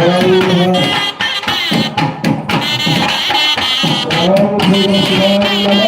Thank you.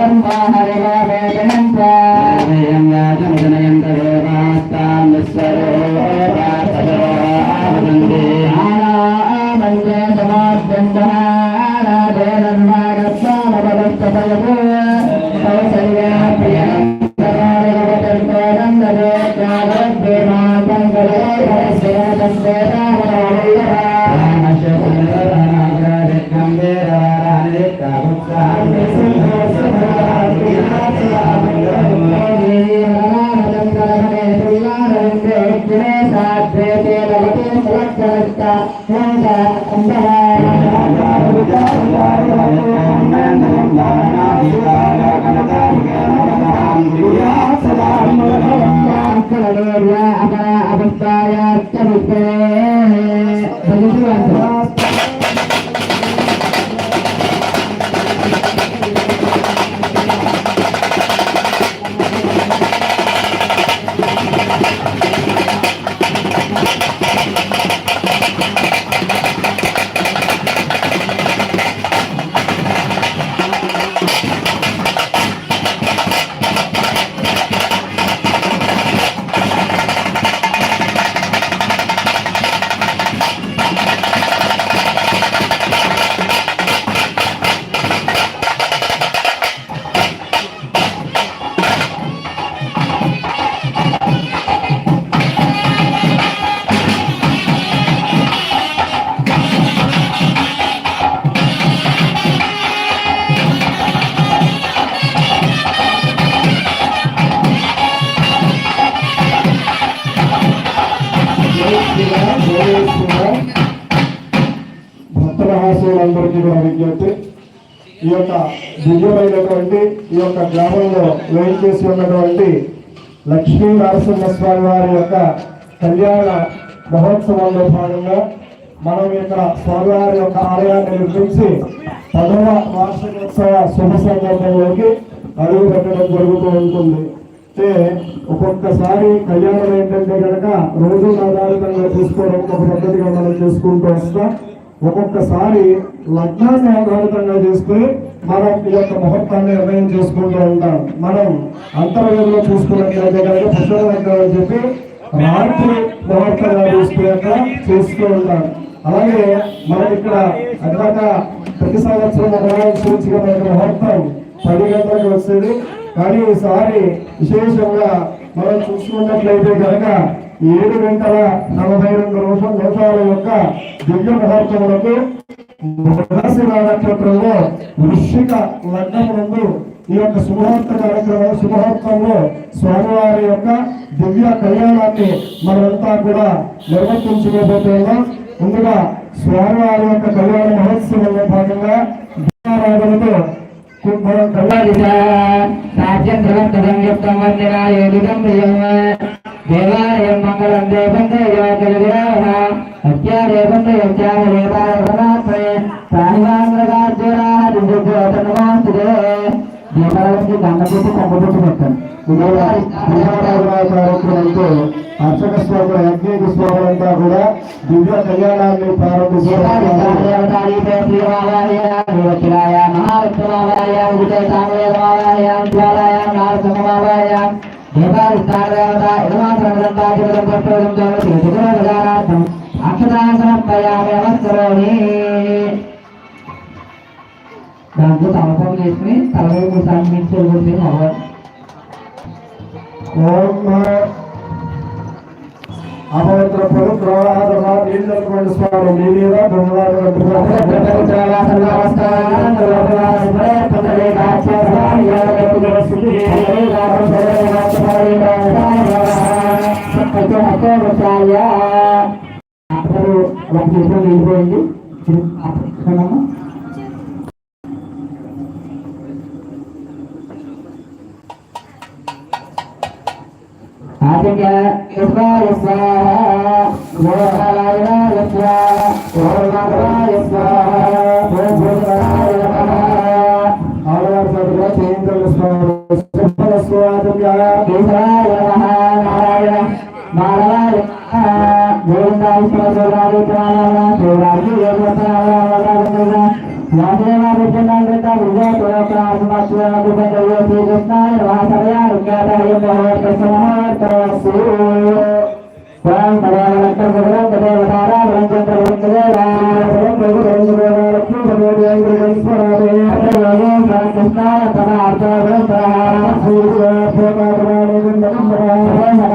जगन्नाहरण ప్రభుభావినే సగే కూడా విజ్ఞప్తి ఈ యొక్క దివ్యమైనటువంటి ఈ యొక్క గ్రామంలో వేయించేసి ఉన్నటువంటి లక్ష్మీ నరసింహస్వామి వారి యొక్క కళ్యాణ మహోత్సవంలో భాగంగా మనం ఇక్కడ స్వామివారి యొక్క ఆలయాన్ని నిర్మించి పదవ వార్షికోత్సవ శుభ సందర్భంలోకి అడుగు పెట్టడం జరుగుతూ ఉంటుంది. అంటే ఒక్కొక్కసారి కళ్యాణం ఏంటంటే కనుక రోజు ఆధారితంగా తీసుకోవడం ఒక పద్ధతిగా మనం చేసుకుంటూ వస్తాం. ఒక్కొక్కసారి లగ్నాన్ని ఆధారితంగా చేసుకుని మనం ఈ యొక్క ముహూర్తాన్ని నిర్ణయం చేసుకుంటూ ఉంటాం. మనం అంతర్వేదిలో చూసుకున్నట్లయితే కనుక పుష్ప లగ్నాలు అని చెప్పి రాత్రి ముహూర్తంగా చూసుకునేట చేస్తూ ఉంటాం. అలాగే మనం ఇక్కడ అందాక ప్రతి సంవత్సరం ఒకలాగా సూచిక ముహూర్తం పది గంటలకు వచ్చేది కానీ ఈసారి విశేషంగా మనం చూసుకున్నట్లయితే కనుక ఏడు గంటల నలభై రెండు నిమిషం నిమిషాల యొక్క దివ్య ముహూర్తములకు మృగశిర నక్షత్రంలో వృశ్చిక లగ్నమునందు ఈ యొక్క శుభముహూర్త కార్యక్రమం శుభముహూర్తంలో స్వామివారి యొక్క దివ్య కళ్యాణాన్ని మనమంతా కూడా నిర్వర్తించుకోబోతున్నాం. ముందుగా స్వామివారి యొక్క కళ్యాణ మహోత్సవంలో భాగంగా దీపారాధనతో కళ్యాణ సాధ్యం ధ్రువం యుక్తం వందనాయోగితం దేవాలయం మంగళం దేవం దేవోగ్రవిరామ అత్యాదేవం దేవత్యాదేవాయ పరమాత్మే ప్రాణివాంగ్రగార్జునా దివ్యోతనమాస్తుదే దీపావళికి గంగపెట్టి కంపపెట్టి పెట్టాను కార్యక్రమంతో అర్చక స్వాముల యజ్ఞ స్వాములంతా కూడా దివ్య కళ్యాణాన్ని ప్రారంభిస్తారు దాంట్లో తలపం చేసుకుని తలవైపు సాధించే ఓం అపవిత్ర పవిత్ర నీళ్ళటువంటి స్వామి మీ మీద వెళ్ళిపోయింది आदित्य शिवाय स्वाहा गोपालाय स्वाहा गोपालाय स्वाहा गोपालाय नमः और सर्व चेंद्र स्वाहा सर्व स्वाहा केशवाय नमः नारायण माधवाय गोविंदाय सर्वराधिप्राणाय शिवाजी योगसाय वरदना वासुदेवा विष्णुनांगता विजय तोयकात्मा स्वाहा गुपदेव श्री कृष्णाय वासवया रुक्यादाय भगवत समो కృష్ణాయ పదార్థం చంద్రబింబాసమానం